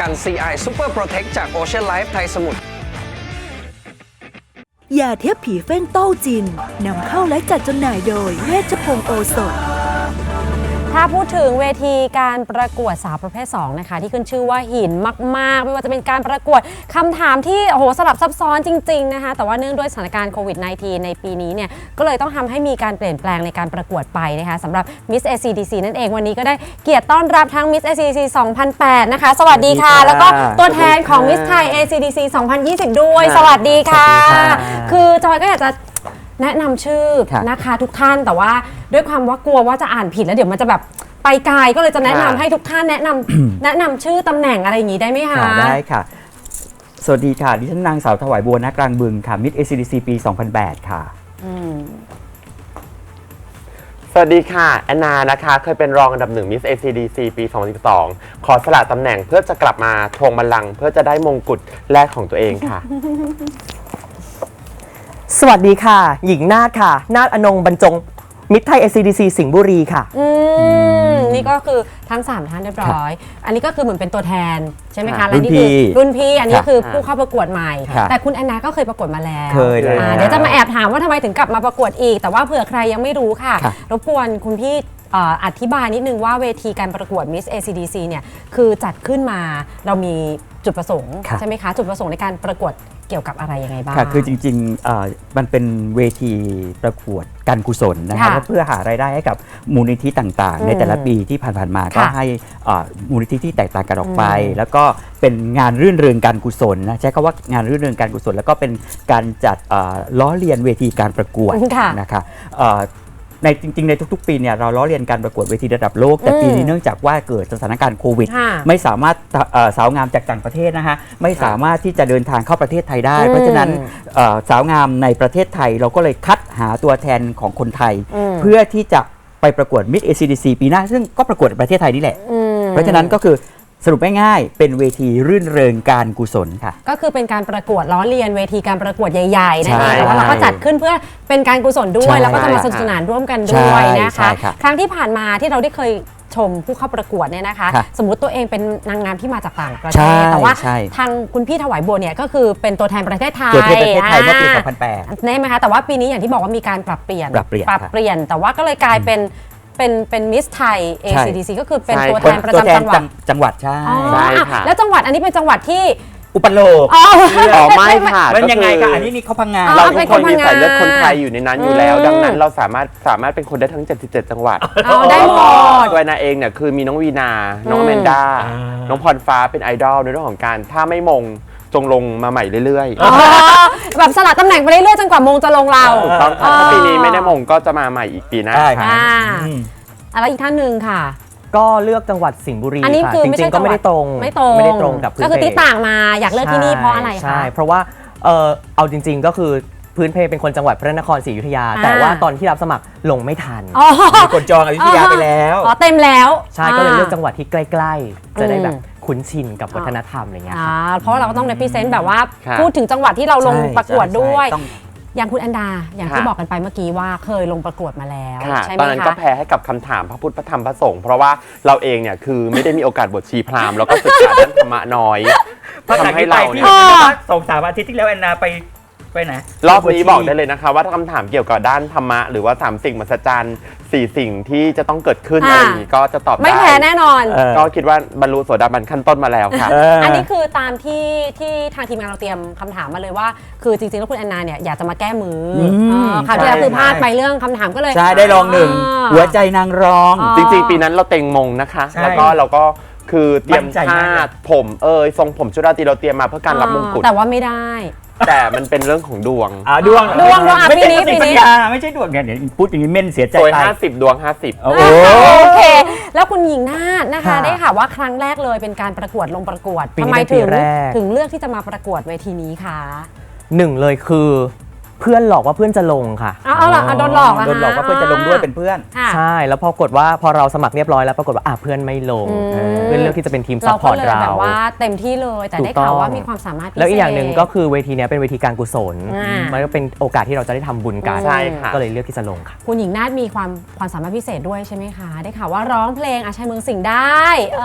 กัน CI Super Protect จาก Ocean Life ไทยสมุทรยาเทียบผีเฟ้นโต้จินนำเข้าและจัดจำหน่ายโดยเวชพงศ์โอสถ ถ้าพูดถึงเวทีการประกวดสาวประเภท 2 นะคะ ที่ขึ้นชื่อว่าหินมาก ๆ ไม่ว่าจะเป็นการประกวดคำถามที่โอ้โหสลับซับซ้อนจริง ๆ นะคะ แต่ว่าเนื่องด้วยสถานการณ์โควิด -19 ในปีนี้เนี่ย ก็เลยต้องทำให้มีการเปลี่ยนแปลงในการประกวดไปนะคะสำหรับ Miss ACDC นั่นเองวันนี้ก็ได้เกียรติต้อนรับทั้ง Miss ACDC 2008 นะคะ สวัสดีค่ะสวัสดีค่ะแล้วก็ตัวแทนของ Miss Thai ACDC 2020 ด้วย สวัสดีค่ะสวัสดีค่ะคือจอยก็อยากจะ แนะนำชื่อครับนะคะทุกท่านแต่ว่าด้วยความว่ากลัวว่าจะอ่านผิดแล้วเดี๋ยวมันจะแบบไปไกลก็เลยจะแนะนำค่ะให้ทุกท่านแนะนำ แนะนำชื่อตำแหน่งอะไรอย่างนี้ได้ไหมคะ ค่ะได้ค่ะ สวัสดีค่ะดิฉันนางสาวถวายบัวนักกลางบึงค่ะมิด ACDC ปี 2008 ค่ะ สวัสดีค่ะ แอนนานะคะ เคยเป็นรองอันดับหนึ่งมิส ACDC ปี 2012 ขอสละตำแหน่งเพื่อจะกลับมาทวงบัลลังก์เพื่อจะได้มงกุฎแรกของตัวเองค่ะ สวัสดีค่ะ หญิงนาฏค่ะ นาฏอนงบรรจง มิตรไทย SCDC สิงห์บุรีค่ะ อืมนี่ก็คือทั้ง 3 ท่านเรียบร้อย อันนี้ก็คือเหมือนเป็นตัวแทนใช่ไหมคะค่ะและนี่คือรุ่รุ่นนพี่พี่อันนี้ค่ะคือผู้เข้าประกวดใหม่ ค่ะแต่คุณแอนนาก็เคยประกวดมาแล้วเคยเลยอ่าค่ะเดี๋ยวจะมาแอบถามว่าทำไมถึงกลับมาประกวดอีก แต่ว่าเผื่อใครยังไม่รู้ค่ะ ค่ะรบกวนคุณพี่เอ่ออธิบายนิดนึงว่าเวทีการประกวด Miss ACDC เนี่ยคือจัดขึ้นมาเรามีจุดประสงค์ค่ะ ใช่ไหมคะจุดประสงค์ในการประกวด เกี่ยวกับอะไรยังไงบ้าง ค่ะคือจริงๆเอ่อมันเป็นเวทีประกวดการกุศลนะค่ะคะเพื่อหารายได้ให้กับมูลนิธิต่างอืมๆในแต่ละปีที่ผ่านๆมาก็ค่ะให้เอ่อมูลนิธิที่แตกต่างกันออกไป อืมแล้วก็เป็นงานรื่นเริงการกุศลนะใช้คำว่างานรื่นเริงการกุศล แล้วก็เป็นการจัดเอ่อล้อเลียนเวทีการประกวดค่ะ นะคะเอ่อ ในจริง ๆ ในทุก ๆ ปีเนี่ยเราล้อเลียนการประกวดเวทีระดับโลก แต่อืมปีนี้เนื่องจากว่าเกิดสถานการณ์โควิด ค่ะไม่สามารถเอ่อสาวงามจากต่างประเทศนะฮะไม่สามารถที่จะเดินทางเข้าประเทศไทยได้อืมเพราะฉะนั้นเอ่อสาวงามในประเทศไทยเราก็เลยคัดหาตัวแทนของคนไทย อืม เพื่อที่จะไปประกวด Miss ACDC ปีหน้า ซึ่งก็ประกวดในประเทศไทยนี่แหละ อืม เพราะฉะนั้นก็คือ สรุปง่ายๆ เป็นเวทีรื่นเริงการกุศลค่ะ ก็คือเป็นการประกวดล้อเลียนเวทีการประกวดใหญ่ๆนั่นเองใช่แต่ว่าเราก็จัดขึ้นเพื่อเป็นการกุศลด้วใช่ยแล้วก็จะมาสนุกสนานร่วมกันด้วยใช่นะใช่คะ ครับครั้งที่ผ่านมาที่เราได้เคยชมผู้เข้าประกวดเนี่ยนะคะ ครับสมมุติตัวเองเป็นนางงามที่มาจากต่างประเทใช่ศแต่ว่าใช่ ทางคุณพี่ถวายบัวเนี่ยก็คือเป็นตัวแทนประเทศไทยตัวแทนประเทศไทยเมื่อปีอ่า2008ได้ไหมคะแต่ว่าปีนี้อย่างที่บอกว่ามีการปรับเปลี่ยนปรับเปลี่ยนปรับเปลี่ยนแต่ว่าก็เลยกลายเป็น เป็นเป็นมิสไทยใช่ ACDC ก็คือเป็นใช่ตัวแทนประตัวแทจำนจังหวัดจังหวัดใช่อ๋อใช่อะค่ะ แล้วจังหวัดอันนี้เป็นจังหวัดที่อุปโลกอ๋ออ๋อไม่ค่ะมันยังไงก็คะคืออันนี้นี่เขาพังงานอ๋อเราเป็ทุนกคคนนมีพังงาสายเลือดคนไทยอยู่ในนั้นอยู่แล้วอืมดังนั้นเราสามารถสามารถเป็นคนได้ทั้ง 77 จังหวัดเอาได้หมดตัวนาเองเนี่ยคือมีน้องวีนา น้องอืมแมนด้าอ่าน้องพรฟ้าเป็นไอดอลในเรื่องของการถ้าไม่มง จงลงมาใหม่เรื่อยอ๋อแบบสลับตำแหน่งไปเรื่อยๆจนกว่ามงจะลงเราๆถูกต้องค่ะถ้าปีนี้ไม่ได้มงก็จะมาใหม่อีกปีหน้าได้ค่ะค่ะอ่าอืมอะไรอีกท่านหนึ่งค่ะ ก็เลือกจังหวัดสิงห์บุรีอันนี้ค่ะคือจไม่ใช่ริงๆก็ไม่ได้ตรงไม่ตรงไม่ได้ตรงกับพื้นก็คือเพที่ต่างมาอยากเลือกที่นี่เพราะอะไรใช่คะเพราะว่าเออเอาจริง ๆ ก็คือพื้นเพเป็นคนจังหวัดพระนครศรีอยุธยา อ่า แต่ว่าตอนที่รับสมัครลงไม่ทัน อ๋อมีคนจองอยุธยาไปแล้ว อ๋อเต็มแล้ว ใช่ก็เลยเลือกจังหวัดที่ใกล้ ๆ จะได้แบบอืมคุ้นชินกับวัฒนธรรมอะไรเงี้ยอ่าค่ะ เพราะว่าเราก็ต้อง represent แบบว่าค่ะพูดถึงจังหวัดที่เราลงใช่ประกวดด้วยใช่ต้อง อย่างคุณอันดาอย่างที่ค่ะ บอกกันไปเมื่อกี้ว่าเคยลงประกวดมาแล้วค่ะ ใช่ไหตมอนนั้นก็คะ แพ้ให้กับคำถามพระพุทธพระธรรมพระสงฆ์เพราะว่าเราเองเนี่ยคือไม่ได้มีโอกาสบวชชีพราหมณ์แล้วก็ศึกษาด้านธรรมะน้อยภาษาทำให้ที่ไปเราที่เนี่ยสองสามอาทิตย์ที่แล้วแอนนาไป ไปไหนรอบนี้บอกได้เลยนะคะ ว่าถ้าคำถามเกี่ยวกับด้านธรรมะ หรือว่าสามสิ่งมหัศจรรย์สี่สิ่งที่จะต้องเกิดขึ้นอ่าอะไรอย่างนี้ก็จะตอบได้ไม่แพ้แน่นอน เออ ก็คิดว่าบรรลุโสดาบันขั้นต้นมาแล้วค่ะ เอออั อันนี้คือตามที่ที่ทางทีมงานเราเตรียมคำถามมาเลยว่า คือจริงๆแล้วคุณแอนนาเนี่ยอยากจะมาแก้มืออมเออคราวที่แล้วใช่คือพลาดไปเรื่องคำถามก็เลยใช่ได้รองหนึ่งอ่าหัวใจนางร้องอ๋อจริง ๆ ปีนั้นเราเต็งมงนะคะ ใช่แล้วก็เราก็คือเตรียมมั่นใจผ้ามากเลยผมเอยทรงผมชุดราตรีเราเตรียมมาเพื่อการรับมงกุฎ แต่ว่าไม่ได้ แต่มันเป็นเรื่องของดวงอ่าดวงดวงดวงอะไม่ใช่ปีนี้สติปีปันี้ญญาไม่ใช่ดวงเนี่ยเดี๋ยวพูดอย่างนี้เม่นเสียใจสวยไป50 ดวง 50 โอ้โห โอเค แล้วคุณหญิงนาฏนะคะ ค่ะได้ข่าวว่าครั้งแรกเลยเป็นการประกวดลงประกวดปีนี้ทำไมเป็นปีถึงแรก ถึงเลือกที่จะมาประกวดเวทีนี้คะ หนึ่งเลยคือ เพื่อนหลอกว่าเพื่อนจะลงค่ะ เอาเอาเหรอเอาโดนหลอกอะโดนหลอกว่าเพื่อนจะลงด้วยเป็นเพื่อน ค่ะ ใช่ แล้วพอกดว่าพอเราสมัครเรียบร้อยแล้วปรากฏว่าอะเพื่อนไม่ลง อืม เพื่อนเลือกที่จะเป็นทีมซัเราพพก็อร์ตเลยเรา แบบว่าเต็มที่เลยแต่ถูกได้ข่าวต้องว่ามีความสามารถพิเศษ แล้วอีกอย่างหนึ่งก็คือเวทีเนี้ยเป็นเวทีการกุศล อ่ามัมันก็เป็นโอกาสที่เราจะได้ทำบุญกันใช่ค่ะ ก็เลยเลือกที่จะลงค่ะ คุณหญิงนาฏมีความความสามารถพิเศษด้วยใช่ไหมคะ ได้ข่าวว่าร้องเพลงอาชัยเมืองสิงห์ได้ เอ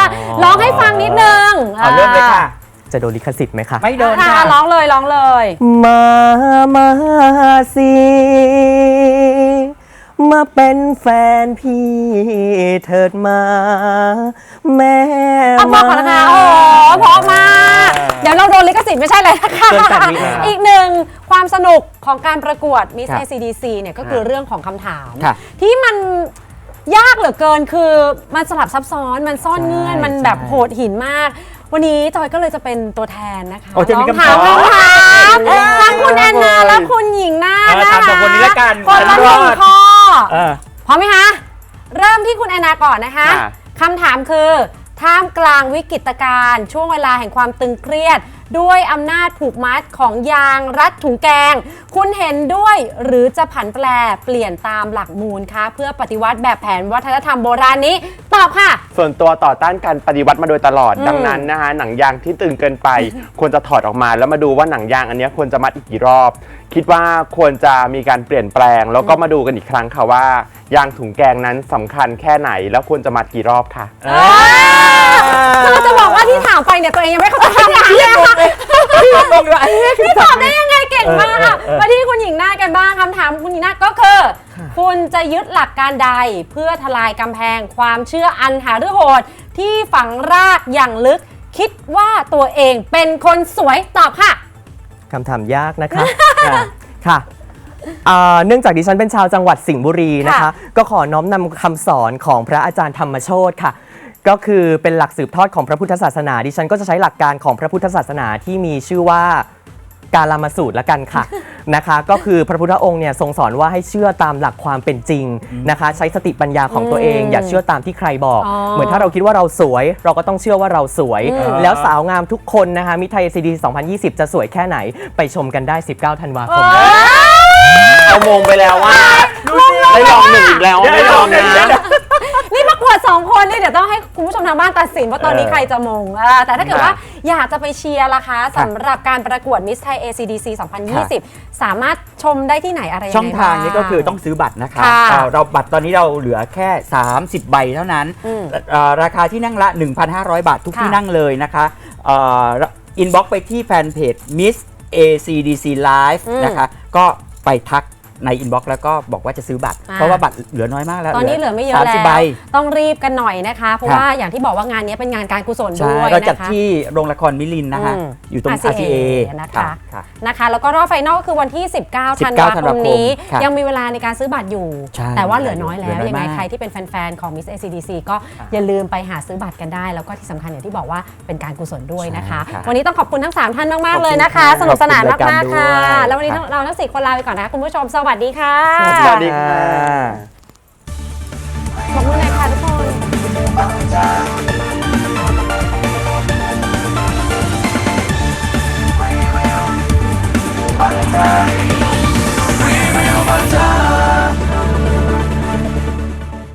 อร้องให้ฟังนิดนึงเอาเริ่มเลยค่ะ จะโดนลิขสิทธิ์ไหมคะ ไม่โดนค่ะค่ะร้องเลยร้องเลย มา มาสิ มาเป็นแฟนพี่เถิดมา แม่เอาพอก่อนนะคะโอ้โหเพราะมาก เดี๋ยวเราโดนลิขสิทธิ์ไม่ใช่เลยนะคะเกินแปดวินะอีกหนึ่งความสนุกของการประกวด Miss ครับ ACDC เนี่ยก็คือเรื่องของคำถาม ค่ะ ที่มันยากเหลือเกินคือมันสลับซับซ้อนมันซ่อนเงื่อน ใช่มันแบบใช่ โหดหินมาก วันนี้จอยก็เลยจะเป็นตัวแทนนะคะโอ้จะมีลองคำถามคำถามทั้งคุณแอนนาและคุณหญิงนาฏเออนะถามสองคนนี้ละกันคนละหนึ่งรอด ข้อเออ พร้อมไหมคะ เริ่มที่คุณแอนนาก่อนนะคะค่ะ คำถามคือ ท่ามกลางวิกฤตการณ์ช่วงเวลาแห่งความตึงเครียด ด้วยอำนาจผูกมัดของยางรัดถุงแกง คุณเห็นด้วยหรือจะผันแปรเปลี่ยนตามหลักมูลคะเพื่อปฏิวัติแบบแผนวัฒนธรรมโบราณนี้ ตอบค่ะ ส่วนตัวต่อต้านการปฏิวัติมาโดยตลอด อืมดังนั้นนะคะหนังยางที่ตึงเกินไป ควรจะถอดออกมาแล้วมาดูว่าหนังยางอันเนี้ยควรจะมัดอีกกี่รอบ คิดว่าควรจะมีการเปลี่ยนแปลง แล้วก็มาดูกันอีกครั้งค่ะว่ายางถุงแกงนั้นสำคัญแค่ไหนแล้วควรจะมัดกี่รอบค่ะ คือจะบอกว่าที่ถามไปเนี่ยตัวเองยังไม่เข้าใจคำถามเลยค่ะที่ตอบได้ยังไงเก่งมากอะมาที่คุณหญิงนาฏกันบ้างคำถามคุณหญิงนาฏก็คือ คุณจะยึดหลักการใดเพื่อทลายกำแพงความเชื่ออันหาฤโหดที่ฝังรากอย่างลึก คิดว่าตัวเองเป็นคนสวยตอบค่ะ คำถามยากนะคะ ค่ะ อ่าเนื่องจากดิฉันเป็นชาวจังหวัดสิงห์บุรีนะคะ ค่ะ ก็ขอน้อมนำคำสอนของพระอาจารย์ธรรมโชตค่ะ ก็คือเป็นหลักสืบทอดของพระพุทธศาสนา ดิฉันก็จะใช้หลักการของพระพุทธศาสนาที่มีชื่อว่าการลามาสูตรละกันค่ะ นะคะ ก็คือพระพุทธองค์เนี่ยทรงสอนว่าให้เชื่อตามหลักความเป็นจริงนะคะ ใช้สติปัญญาของตัวเองอืมอย่าเชื่อตามที่ใครบอกอ๋อเหมือนถ้าเราคิดว่าเราสวย เราก็ต้องเชื่อว่าเราสวยอืมแล้วสาวงามทุกคนนะคะมิไทยซีดี2020 จะสวยแค่ไหนไปชมกันได้ 19 ธันวาคมนี้เอามงไปแล้วว่าได้ลองหนึ่งอีกแล้วไม่ลองนะ นี่ประกวดสองคนนี่เดี๋ยวต้องให้คุณผู้ชมทางบ้านตัดสินว่าตอนนี้เออใครจะมงอ่าแต่ถ้าเกิดว่าค่ะอยากจะไปเชียร์ล่ะคะสำหรับการประกวด Miss Thai ACDC 2020 สามารถชมได้ที่ไหนอะไรยังไงช่องทางนี้ก็คือบ้ต้องซื้อบัตรนะคะค่ะเอ่อเราบัตรตอนนี้เราเหลือแค่ 30 ใบเท่านั้น อืม เอ่อราคาที่นั่งละ 1,500 บาททุกค่ะที่นั่งเลยนะคะอินบ็อกไปที่แฟนเพจ Miss ACDC Live อืมนะคะ ก็ไปทัก ในอินบ็อกแล้วก็บอกว่าจะซื้อบัตรอ่าเพราะว่าบัตรเหลือน้อยมากแล้วตอนนี้เหลือไม่เยอะสามแล้สิบวใบต้องรีบกันหน่อยนะคะ เพราะครับว่าอย่างที่บอกว่างานนี้เป็นงานการกุศลใช่ด้วยเราจัดนะคะที่โรงละครมิลินนะคะอืมอยู่ตรง RCA RCA นะคะค่ะนะคะแล้วก็รอบไฟนอลก็คือวันที่ 19 ธันวาธันความคมนี้ครับยังมีเวลาในการซื้อบัตรอยู่ใช่แต่ว่าเหลือน้อยแล้วเหลือน้อยยังไงมากใครที่เป็นแฟนๆ ของ Miss ACDC ก็อย่าลืมไปหาซื้อบัตรกันได้ แล้วก็ที่สำคัญอย่างที่บอกว่าเป็นการกุศลด้วยนะคะใช่ครับวันนี้ต้องขอบคุณทั้ง 3 ท่านมากขอบคุณๆเลยนะคะครับสนุกสนานขอบคุณรายการมากๆค่ะด้วยแล้ววันนี้ครับเราทั้งสี่คนลาไปก่อนนะคะคุณผู้ชมสวัสดีค่ะสวัสดีค่ะขอบคุณเลยค่ะ